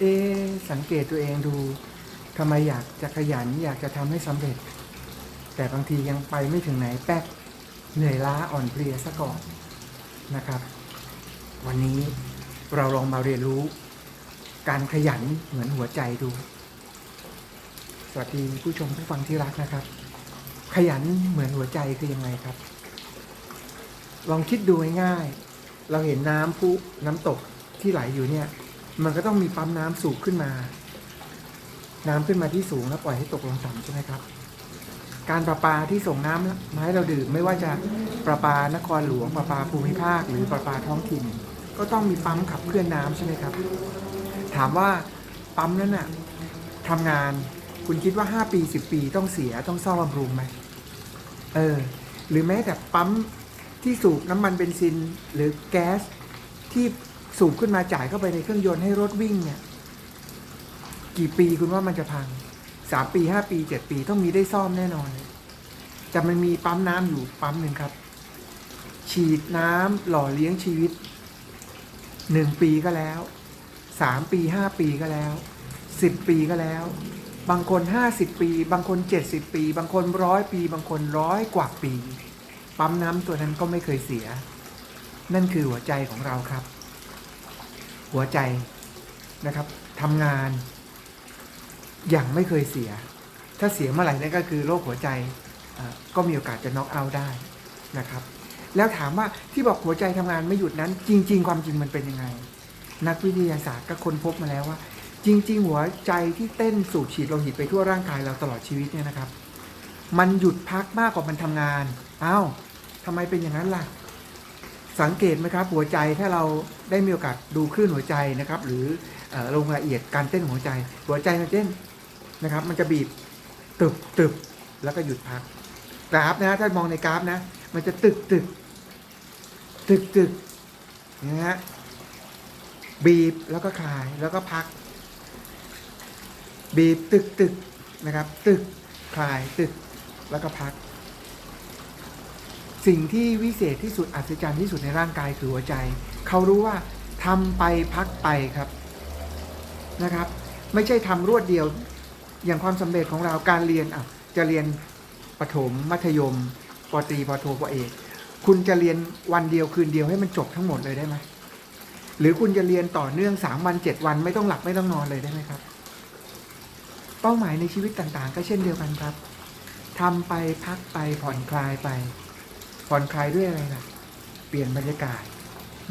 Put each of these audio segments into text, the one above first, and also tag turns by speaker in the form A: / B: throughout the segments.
A: เอสังเกตตัวเองดูทำไมอยากจะขยัน อยากจะทำให้สำเร็จ แต่บางทียังไปไม่ถึงไหนแป๊กเหนื่อยล้าอ่อนเพลียซะก่อนนะครับ วันนี้เราลองมาเรียนรู้ การขยันเหมือนหัวใจดู สวัสดีผู้ชมผู้ฟังที่รักนะครับ ขยันเหมือนหัวใจคือยังไงครับ ลองคิดดูง่ายๆเราเห็นน้ำพุน้ำตกที่ไหลอยู่เนี่ย มันก็ต้องมีปั๊มน้ำสูบขึ้นมา น้ำขึ้นมาที่สูงแล้วปล่อยให้ตกลงต่ำใช่ไหมครับ การประปาที่ส่งน้ำมาให้เราดื่ม ไม่ว่าจะประปานครหลวงประปาภูมิภาค หรือประปาท้องถิ่น ก็ต้องมีปั๊มขับเคลื่อนน้ำใช่ไหมครับ ถามว่าปั๊มนั้นน่ะทำงานคุณคิดว่า 5 ปี 10 ปีต้องเสียต้องซ่อมบำรุงไหมเออ หรือแม้แต่ปั๊มที่สูบน้ำมันเบนซินหรือแก๊สที่ สูบขึ้นมาจ่ายเข้าไปในเครื่องยนต์ให้รถวิ่งเนี่ย กี่ปีคุณว่ามันจะพังสามปีห้าปีเจ็ดปีต้องมีได้ซ่อมแน่นอนแต่มันมีปั๊มน้ำอยู่ปั๊มหนึ่งครับ ฉีดน้ำหล่อเลี้ยงชีวิตหนึ่งปีก็แล้วสามปีห้าปีก็แล้วสิบปีก็แล้ว บางคนห้าสิบปี บางคนเจ็ดสิบปี บางคนร้อยปี บางคนร้อยกว่าปี ปั๊มน้ำตัวนั้นก็ไม่เคยเสีย นั่นคือหัวใจของเราครับ หัวใจนะครับทำงานอย่างไม่เคยเสีย ถ้าเสียเมื่อไหร่นั่นก็คือโรคหัวใจก็มีโอกาสจะน็อกเอาได้นะครับแล้วถามว่าที่บอกหัวใจทำงานไม่หยุดนั้น จริง ๆ ความจริงมันเป็นยังไง นักวิทยาศาสตร์ก็ค้นพบมาแล้วว่า จริง ๆ หัวใจที่เต้นสูบฉีดโลหิตไปทั่วร่างกายเราตลอดชีวิตเนี่ยนะครับ มันหยุดพักมากกว่ามันทำงานอ้าวทำไมเป็นอย่างนั้นล่ะ สังเกตไหมครับหัวใจถ้าเราได้มีโอกาสดูคลื่นหัวใจนะครับ หรือลงรายละเอียดการเต้นหัวใจ หัวใจมันเต้นนะครับ มันจะบีบตึบตึบแล้วก็หยุดพักกราฟนะถ้ามองในกราฟนะ มันจะตึกตึกตึกตึกนะฮะบีบแล้วก็คลายแล้วก็พัก บีบตึกตึกนะครับ ตึกคลายตึกแล้วก็พัก สิ่งที่วิเศษที่สุดอัศจรรย์ที่สุดในร่างกายคือหัวใจ เขารู้ว่าทำไปพักไปครับนะครับ ไม่ใช่ทำรวดเดียวอย่างความสำเร็จของเราการเรียนอะจะเรียนประถมมัธยมปตรีปโทปเอกคุณจะเรียนวันเดียวคืนเดียวให้มันจบทั้งหมดเลยได้ไหมหรือคุณจะเรียนต่อเนื่องสามวันเจ็ดวันไม่ต้องหลับไม่ต้องนอนเลยได้ไหมครับ เป้าหมายในชีวิตต่างๆ ก็เช่นเดียวกันครับทำไปพักไปผ่อนคลายไป ผ่อนคลายด้วยอะไรล่ะ เปลี่ยนบรรยากาศ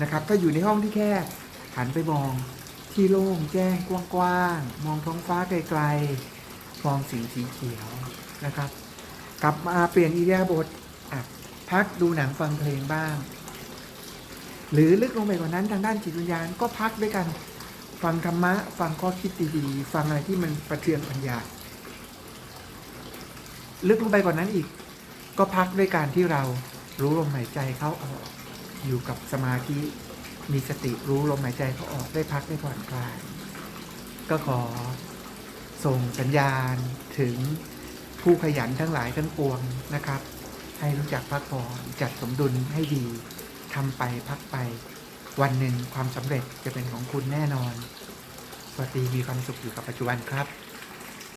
A: นะครับ ถ้าอยู่ในห้องที่แคบหันไปมองที่โล่งแจ้งกว้างๆ มองท้องฟ้าไกลๆ มองสีสีเขียวนะครับ กลับมาเปลี่ยนอิริยาบถพักดูหนังฟังเพลงบ้าง หรือลึกลงไปกว่านั้นทางด้านจิตวิญญาณก็พักด้วยกัน ฟังธรรมะ ฟังข้อคิดดีๆ ฟังอะไรที่มันประเทือนปัญญา ลึกลงไปกว่านั้นอีก ก็พักด้วยการที่เรา รู้ลมหายใจเข้าออก อยู่กับสมาธิ มีสติรู้ลมหายใจเขาออกได้พักได้ผ่อนคลาย ก็ขอส่งสัญญาณถึงผู้ขยันทั้งหลายทั้งปวงนะครับ ให้รู้จักพักผ่อนจัดสมดุลให้ดีทำไปพักไป วันหนึ่งความสำเร็จจะเป็นของคุณแน่นอน สวัสดีมีความสุขอยู่กับปัจจุบันครับ